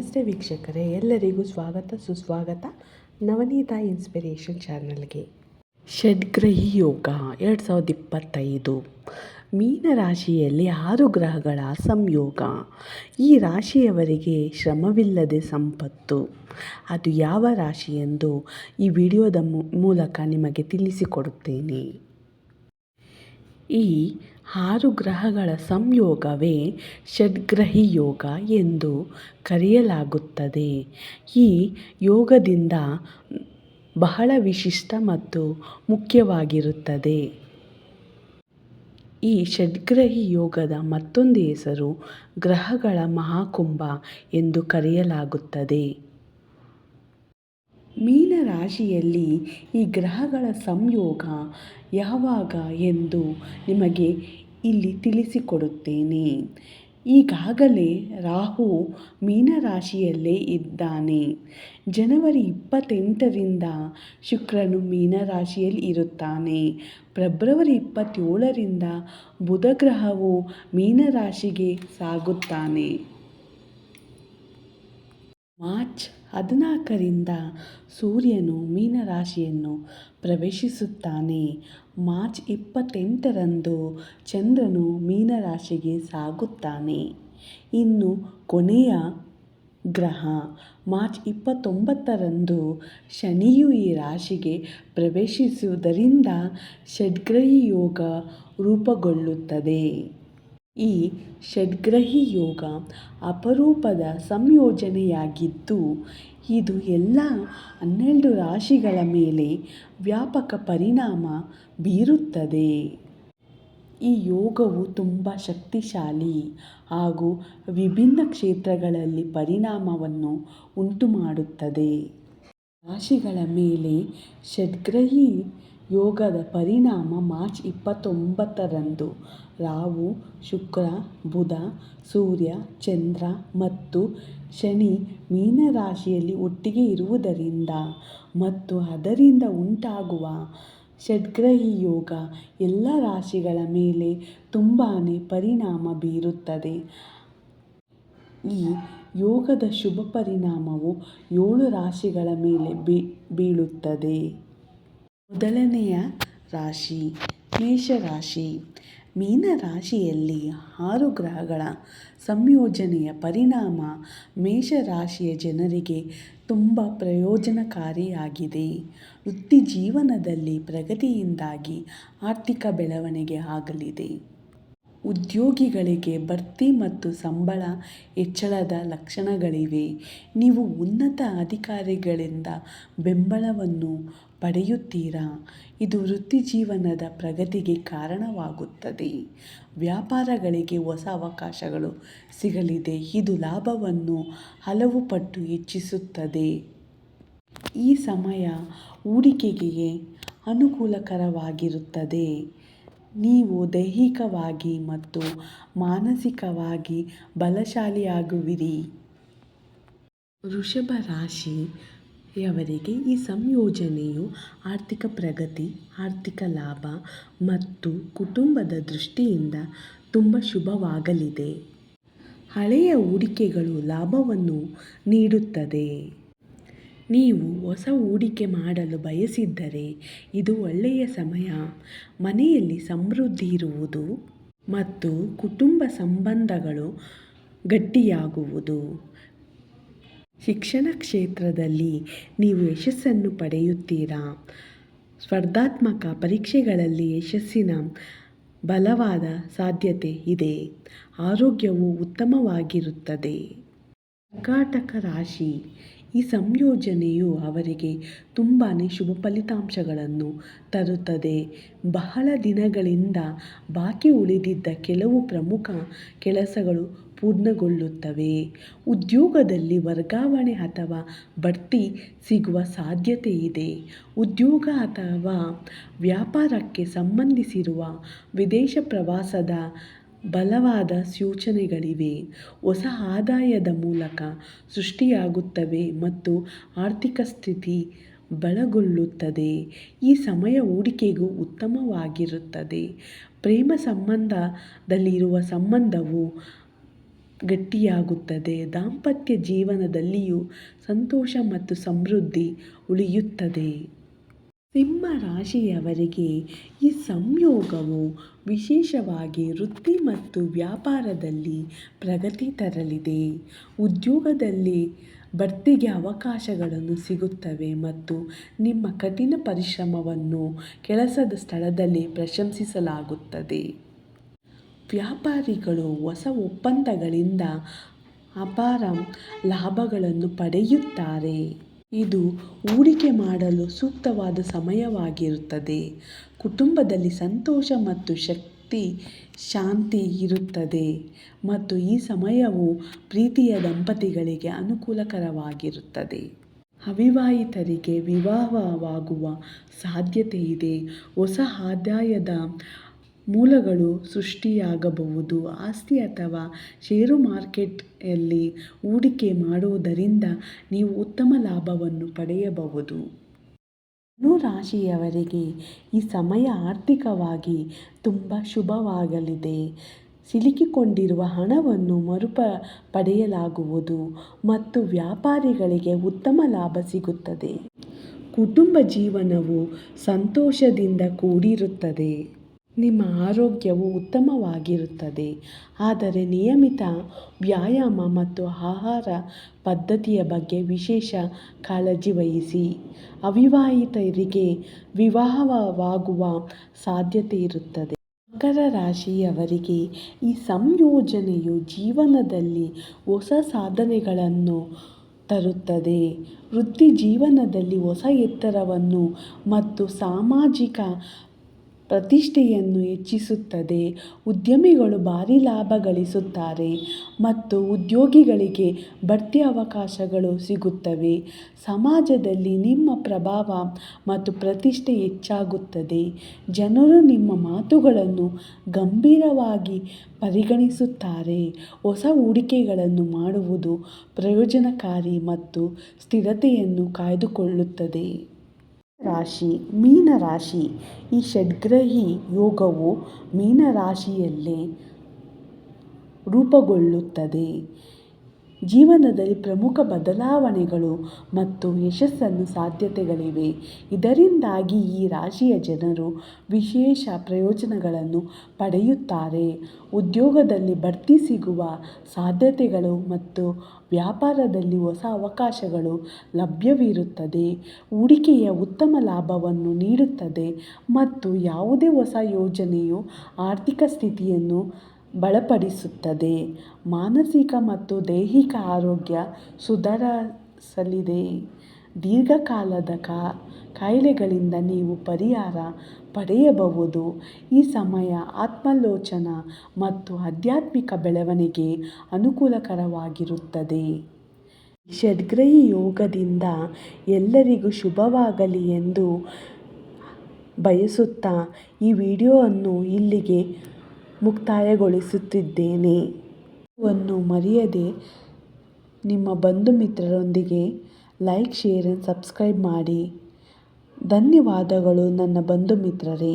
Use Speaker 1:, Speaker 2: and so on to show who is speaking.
Speaker 1: ನಮಸ್ತೆ ವೀಕ್ಷಕರೇ, ಎಲ್ಲರಿಗೂ ಸ್ವಾಗತ, ಸುಸ್ವಾಗತ. ನವನೀತಾ ಇನ್ಸ್ಪಿರೇಷನ್ ಚಾನಲ್ಗೆ. ಷಡ್ಗ್ರಹಿ ಯೋಗ, ಎರಡು ಸಾವಿರದ ಇಪ್ಪತ್ತೈದು. ಮೀನರಾಶಿಯಲ್ಲಿ ಆರು ಗ್ರಹಗಳ ಸಂಯೋಗ. ಈ ರಾಶಿಯವರಿಗೆ ಶ್ರಮವಿಲ್ಲದೆ ಸಂಪತ್ತು. ಅದು ಯಾವ ರಾಶಿ ಎಂದು ಈ ವಿಡಿಯೋದ ಮೂಲಕ ನಿಮಗೆ ತಿಳಿಸಿಕೊಡುತ್ತೇನೆ. ಈ ಆರು ಗ್ರಹಗಳ ಸಂಯೋಗವೇ ಷಡ್ಗ್ರಹಿ ಯೋಗ ಎಂದು ಕರೆಯಲಾಗುತ್ತದೆ. ಈ ಯೋಗದಿಂದ ಬಹಳ ವಿಶಿಷ್ಟ ಮತ್ತು ಮುಖ್ಯವಾಗಿರುತ್ತದೆ. ಈ ಷಡ್ಗ್ರಹಿ ಯೋಗದ ಮತ್ತೊಂದು ಹೆಸರು ಗ್ರಹಗಳ ಮಹಾಕುಂಭ ಎಂದು ಕರೆಯಲಾಗುತ್ತದೆ. ಮೀನರಾಶಿಯಲ್ಲಿ ಈ ಗ್ರಹಗಳ ಸಂಯೋಗ ಯಾವಾಗ ಎಂದು ನಿಮಗೆ ಇಲ್ಲಿ ತಿಳಿಸಿಕೊಡುತ್ತೇನೆ. ಈಗಾಗಲೇ ರಾಹು ಮೀನರಾಶಿಯಲ್ಲೇ ಇದ್ದಾನೆ. ಜನವರಿ ಇಪ್ಪತ್ತೆಂಟರಿಂದ ಶುಕ್ರನು ಮೀನರಾಶಿಯಲ್ಲಿ ಇರುತ್ತಾನೆ. ಫೆಬ್ರವರಿ ಇಪ್ಪತ್ತೇಳರಿಂದ ಬುಧ ಗ್ರಹವು ಮೀನರಾಶಿಗೆ ಸಾಗುತ್ತಾನೆ. ಮಾರ್ಚ್ ಹದಿನಾಲ್ಕರಿಂದ ಸೂರ್ಯನು ಮೀನರಾಶಿಯನ್ನು ಪ್ರವೇಶಿಸುತ್ತಾನೆ. ಮಾರ್ಚ್ ಇಪ್ಪತ್ತೆಂಟರಂದು ಚಂದ್ರನು ಮೀನರಾಶಿಗೆ ಸಾಗುತ್ತಾನೆ. ಇನ್ನು ಕೊನೆಯ ಗ್ರಹ ಮಾರ್ಚ್ ಇಪ್ಪತ್ತೊಂಬತ್ತರಂದು ಶನಿಯು ಈ ರಾಶಿಗೆ ಪ್ರವೇಶಿಸುವುದರಿಂದ ಷಡ್ಗ್ರಹಿ ಯೋಗ ರೂಪುಗೊಳ್ಳುತ್ತದೆ. ಈ ಷಡ್ಗ್ರಹಿ ಯೋಗ ಅಪರೂಪದ ಸಂಯೋಜನೆಯಾಗಿದ್ದು, ಇದು ಎಲ್ಲ ಹನ್ನೆರಡು ರಾಶಿಗಳ ಮೇಲೆ ವ್ಯಾಪಕ ಪರಿಣಾಮ ಬೀರುತ್ತದೆ. ಈ ಯೋಗವು ತುಂಬ ಶಕ್ತಿಶಾಲಿ ಹಾಗೂ ವಿಭಿನ್ನ ಕ್ಷೇತ್ರಗಳಲ್ಲಿ ಪರಿಣಾಮವನ್ನು ಉಂಟುಮಾಡುತ್ತದೆ. ರಾಶಿಗಳ ಮೇಲೆ ಷಡ್ಗ್ರಹಿ ಯೋಗದ ಪರಿಣಾಮ ಮಾರ್ಚ್ ಇಪ್ಪತ್ತೊಂಬತ್ತರಂದು. ರಾಹು, ಶುಕ್ರ, ಬುಧ, ಸೂರ್ಯ, ಚಂದ್ರ ಮತ್ತು ಶನಿ ಮೀನರಾಶಿಯಲ್ಲಿ ಒಟ್ಟಿಗೆ ಇರುವುದರಿಂದ ಮತ್ತು ಅದರಿಂದ ಉಂಟಾಗುವ ಷಡ್ಗ್ರಹಿ ಯೋಗ ಎಲ್ಲ ರಾಶಿಗಳ ಮೇಲೆ ತುಂಬಾ ಪರಿಣಾಮ ಬೀರುತ್ತದೆ. ಈ ಯೋಗದ ಶುಭ ಪರಿಣಾಮವು ಏಳು ರಾಶಿಗಳ ಮೇಲೆ ಬೀಳುತ್ತದೆ. ಮೊದಲನೆಯ ರಾಶಿ, ಮೇಷರಾಶಿ. ಮೀನರಾಶಿಯಲ್ಲಿ ಆರು ಗ್ರಹಗಳ ಸಂಯೋಜನೆಯ ಪರಿಣಾಮ ಮೇಷರಾಶಿಯ ಜನರಿಗೆ ತುಂಬ ಪ್ರಯೋಜನಕಾರಿಯಾಗಿದೆ. ವೃತ್ತಿ ಜೀವನದಲ್ಲಿ ಪ್ರಗತಿಯಿಂದಾಗಿ ಆರ್ಥಿಕ ಬೆಳವಣಿಗೆ ಆಗಲಿದೆ. ಉದ್ಯೋಗಿಗಳಿಗೆ ಬಡ್ತಿ ಮತ್ತು ಸಂಬಳ ಹೆಚ್ಚಳದ ಲಕ್ಷಣಗಳಿವೆ. ನೀವು ಉನ್ನತ ಅಧಿಕಾರಿಗಳಿಂದ ಬೆಂಬಲವನ್ನು ಪಡೆಯುತ್ತೀರಾ? ಇದು ವೃತ್ತಿಜೀವನದ ಪ್ರಗತಿಗೆ ಕಾರಣವಾಗುತ್ತದೆ. ವ್ಯಾಪಾರಗಳಿಗೆ ಹೊಸ ಅವಕಾಶಗಳು ಸಿಗಲಿದೆ. ಇದು ಲಾಭವನ್ನು ಹಲವು ಪಟ್ಟು ಹೆಚ್ಚಿಸುತ್ತದೆ. ಈ ಸಮಯ ಹೂಡಿಕೆಗೆ ಅನುಕೂಲಕರವಾಗಿರುತ್ತದೆ. ನೀವು ದೈಹಿಕವಾಗಿ ಮತ್ತು ಮಾನಸಿಕವಾಗಿ ಬಲಶಾಲಿಯಾಗುವಿರಿ. ವೃಷಭ ರಾಶಿಯವರಿಗೆ ಈ ಸಂಯೋಜನೆಯು ಆರ್ಥಿಕ ಪ್ರಗತಿ, ಆರ್ಥಿಕ ಲಾಭ ಮತ್ತು ಕುಟುಂಬದ ದೃಷ್ಟಿಯಿಂದ ತುಂಬ ಶುಭವಾಗಲಿದೆ. ಹಳೆಯ ಹೂಡಿಕೆಗಳು ಲಾಭವನ್ನು ನೀಡುತ್ತದೆ. ನೀವು ಹೊಸ ಹೂಡಿಕೆ ಮಾಡಲು ಬಯಸಿದ್ದರೆ ಇದು ಒಳ್ಳೆಯ ಸಮಯ. ಮನೆಯಲ್ಲಿ ಸಮೃದ್ಧಿ ಇರುವುದು ಮತ್ತು ಕುಟುಂಬ ಸಂಬಂಧಗಳು ಗಟ್ಟಿಯಾಗುವುದು. ಶಿಕ್ಷಣ ಕ್ಷೇತ್ರದಲ್ಲಿ ನೀವು ಯಶಸ್ಸನ್ನು ಪಡೆಯುತ್ತೀರಾ? ಸ್ಪರ್ಧಾತ್ಮಕ ಪರೀಕ್ಷೆಗಳಲ್ಲಿ ಯಶಸ್ಸಿನ ಬಲವಾದ ಸಾಧ್ಯತೆ ಇದೆ. ಆರೋಗ್ಯವು ಉತ್ತಮವಾಗಿರುತ್ತದೆ. ಕರ್ಕಾಟಕ ರಾಶಿ. ಈ ಸಂಯೋಜನೆಯು ಅವರಿಗೆ ತುಂಬಾ ಶುಭ ಫಲಿತಾಂಶಗಳನ್ನು ತರುತ್ತದೆ. ಬಹಳ ದಿನಗಳಿಂದ ಬಾಕಿ ಉಳಿದಿದ್ದ ಕೆಲವು ಪ್ರಮುಖ ಕೆಲಸಗಳು ಪೂರ್ಣಗೊಳ್ಳುತ್ತವೆ. ಉದ್ಯೋಗದಲ್ಲಿ ವರ್ಗಾವಣೆ ಅಥವಾ ಬಡ್ತಿ ಸಿಗುವ ಸಾಧ್ಯತೆ ಇದೆ ಉದ್ಯೋಗ ಅಥವಾ ವ್ಯಾಪಾರಕ್ಕೆ ಸಂಬಂಧಿಸಿರುವ ವಿದೇಶ ಪ್ರವಾಸದ ಬಲವಾದ ಸೂಚನೆಗಳಿವೆ. ಹೊಸ ಆದಾಯದ ಮೂಲಕ ಸೃಷ್ಟಿಯಾಗುತ್ತವೆ ಮತ್ತು ಆರ್ಥಿಕ ಸ್ಥಿತಿ ಬಲಗೊಳ್ಳುತ್ತದೆ. ಈ ಸಮಯ ಹೂಡಿಕೆಗೂ ಉತ್ತಮವಾಗಿರುತ್ತದೆ. ಪ್ರೇಮ ಸಂಬಂಧದಲ್ಲಿರುವ ಸಂಬಂಧವು ಗಟ್ಟಿಯಾಗುತ್ತದೆ. ದಾಂಪತ್ಯ ಜೀವನದಲ್ಲಿಯೂ ಸಂತೋಷ ಮತ್ತು ಸಮೃದ್ಧಿ ಉಳಿಯುತ್ತದೆ. ಸಿಂಹ ರಾಶಿಯವರಿಗೆ ಈ ಸಂಯೋಗವು ವಿಶೇಷವಾಗಿ ವೃತ್ತಿ ಮತ್ತು ವ್ಯಾಪಾರದಲ್ಲಿ ಪ್ರಗತಿ ತರಲಿದೆ. ಉದ್ಯೋಗದಲ್ಲಿ ಬಡ್ತಿಗೆ ಅವಕಾಶಗಳನ್ನು ಸಿಗುತ್ತವೆ ಮತ್ತು ನಿಮ್ಮ ಕಠಿಣ ಪರಿಶ್ರಮವನ್ನು ಕೆಲಸದ ಸ್ಥಳದಲ್ಲಿ ಪ್ರಶಂಸಿಸಲಾಗುತ್ತದೆ. ವ್ಯಾಪಾರಿಗಳು ಹೊಸ ಒಪ್ಪಂದಗಳಿಂದ ಅಪಾರ ಲಾಭಗಳನ್ನು ಪಡೆಯುತ್ತಾರೆ. ಇದು ಹೂಡಿಕೆ ಮಾಡಲು ಸೂಕ್ತವಾದ ಸಮಯವಾಗಿರುತ್ತದೆ. ಕುಟುಂಬದಲ್ಲಿ ಸಂತೋಷ ಮತ್ತು ಶಕ್ತಿ, ಶಾಂತಿ ಇರುತ್ತದೆ ಮತ್ತು ಈ ಸಮಯವು ಪ್ರೀತಿಯ ದಂಪತಿಗಳಿಗೆ ಅನುಕೂಲಕರವಾಗಿರುತ್ತದೆ. ಅವಿವಾಹಿತರಿಗೆ ವಿವಾಹವಾಗುವ ಸಾಧ್ಯತೆ ಇದೆ ಹೊಸ ಆದಾಯದ ಮೂಲಗಳು ಸೃಷ್ಟಿಯಾಗಬಹುದು. ಆಸ್ತಿ ಅಥವಾ ಷೇರು ಮಾರ್ಕೆಟ್ಯಲ್ಲಿ ಹೂಡಿಕೆ ಮಾಡುವುದರಿಂದ ನೀವು ಉತ್ತಮ ಲಾಭವನ್ನು ಪಡೆಯಬಹುದು. ಧನು ರಾಶಿಯವರಿಗೆ ಈ ಸಮಯ ಆರ್ಥಿಕವಾಗಿ ತುಂಬ ಶುಭವಾಗಲಿದೆ. ಸಿಲುಕಿಕೊಂಡಿರುವ ಹಣವನ್ನು ಮರುಪ ಪಡೆಯಲಾಗುವುದು ಮತ್ತು ವ್ಯಾಪಾರಿಗಳಿಗೆ ಉತ್ತಮ ಲಾಭ ಸಿಗುತ್ತದೆ. ಕುಟುಂಬ ಜೀವನವು ಸಂತೋಷದಿಂದ ಕೂಡಿರುತ್ತದೆ. ನಿಮ್ಮ ಆರೋಗ್ಯವು ಉತ್ತಮವಾಗಿರುತ್ತದೆ. ಆದರೆ ನಿಯಮಿತ ವ್ಯಾಯಾಮ ಮತ್ತು ಆಹಾರ ಪದ್ಧತಿಯ ಬಗ್ಗೆ ವಿಶೇಷ ಕಾಳಜಿ ವಹಿಸಿ. ಅವಿವಾಹಿತರಿಗೆ ವಿವಾಹವಾಗುವ ಸಾಧ್ಯತೆ ಇರುತ್ತದೆ. ಮಕರ ರಾಶಿಯವರಿಗೆ ಈ ಸಂಯೋಜನೆಯು ಜೀವನದಲ್ಲಿ ಹೊಸ ಸಾಧನೆಗಳನ್ನು ತರುತ್ತದೆ. ವೃತ್ತಿ ಜೀವನದಲ್ಲಿ ಹೊಸ ಎತ್ತರವನ್ನು ಮತ್ತು ಸಾಮಾಜಿಕ ಪ್ರತಿಷ್ಠೆಯನ್ನು ಹೆಚ್ಚಿಸುತ್ತದೆ, ಉದ್ಯಮಿಗಳು ಭಾರಿ ಲಾಭ ಗಳಿಸುತ್ತಾರೆ ಮತ್ತು ಉದ್ಯೋಗಿಗಳಿಗೆ ಬಡ್ತಿ ಅವಕಾಶಗಳು ಸಿಗುತ್ತವೆ. ಸಮಾಜದಲ್ಲಿ ನಿಮ್ಮ ಪ್ರಭಾವ ಮತ್ತು ಪ್ರತಿಷ್ಠೆ ಹೆಚ್ಚಾಗುತ್ತದೆ. ಜನರು ನಿಮ್ಮ ಮಾತುಗಳನ್ನು ಗಂಭೀರವಾಗಿ ಪರಿಗಣಿಸುತ್ತಾರೆ. ಹೊಸ ಹೂಡಿಕೆಗಳನ್ನು ಮಾಡುವುದು ಪ್ರಯೋಜನಕಾರಿ ಮತ್ತು ಸ್ಥಿರತೆಯನ್ನು ಕಾಯ್ದುಕೊಳ್ಳುತ್ತದೆ. ರಾಶಿ ಮೀನರಾಶಿ. ಈ ಷಡ್ಗ್ರಹಿ ಯೋಗವು ಮೀನರಾಶಿಯಲ್ಲೇ ರೂಪುಗೊಳ್ಳುತ್ತದೆ. ಜೀವನದಲ್ಲಿ ಪ್ರಮುಖ ಬದಲಾವಣೆಗಳು ಮತ್ತು ಯಶಸ್ಸನ್ನು ಸಾಧ್ಯತೆಗಳಿವೆ. ಇದರಿಂದಾಗಿ ಈ ರಾಶಿಯ ಜನರು ವಿಶೇಷ ಪ್ರಯೋಜನಗಳನ್ನು ಪಡೆಯುತ್ತಾರೆ. ಉದ್ಯೋಗದಲ್ಲಿ ಬಡ್ತಿ ಸಿಗುವ ಸಾಧ್ಯತೆಗಳು ಮತ್ತು ವ್ಯಾಪಾರದಲ್ಲಿ ಹೊಸ ಅವಕಾಶಗಳು ಲಭ್ಯವಿರುತ್ತದೆ. ಹೂಡಿಕೆಯ ಉತ್ತಮ ಲಾಭವನ್ನು ನೀಡುತ್ತದೆ ಮತ್ತು ಯಾವುದೇ ಹೊಸ ಯೋಜನೆಯು ಆರ್ಥಿಕ ಸ್ಥಿತಿಯನ್ನು ಬಲಪಡಿಸುತ್ತದೆ. ಮಾನಸಿಕ ಮತ್ತು ದೈಹಿಕ ಆರೋಗ್ಯ ಸುಧಾರಿಸಲಿದೆ. ದೀರ್ಘಕಾಲದ ಕಾಯಿಲೆಗಳಿಂದ ನೀವು ಪರಿಹಾರ ಪಡೆಯಬಹುದು. ಈ ಸಮಯ ಆತ್ಮಲೋಚನ ಮತ್ತು ಆಧ್ಯಾತ್ಮಿಕ ಬೆಳವಣಿಗೆ ಅನುಕೂಲಕರವಾಗಿರುತ್ತದೆ. ಷಡ್ಗ್ರಹಿ ಯೋಗದಿಂದ ಎಲ್ಲರಿಗೂ ಶುಭವಾಗಲಿ ಎಂದು ಬಯಸುತ್ತಾ ಈ ವಿಡಿಯೋವನ್ನು ಇಲ್ಲಿಗೆ ಮುಕ್ತಾಯಗೊಳಿಸುತ್ತಿದ್ದೇನೆ. ವನ್ನು ಮರೆಯದೆ ನಿಮ್ಮ ಬಂಧು ಮಿತ್ರರೊಂದಿಗೆ ಲೈಕ್, ಶೇರ್ ಆ್ಯಂಡ್ ಸಬ್ಸ್ಕ್ರೈಬ್ ಮಾಡಿ. ಧನ್ಯವಾದಗಳು ನನ್ನ ಬಂಧು ಮಿತ್ರರೇ.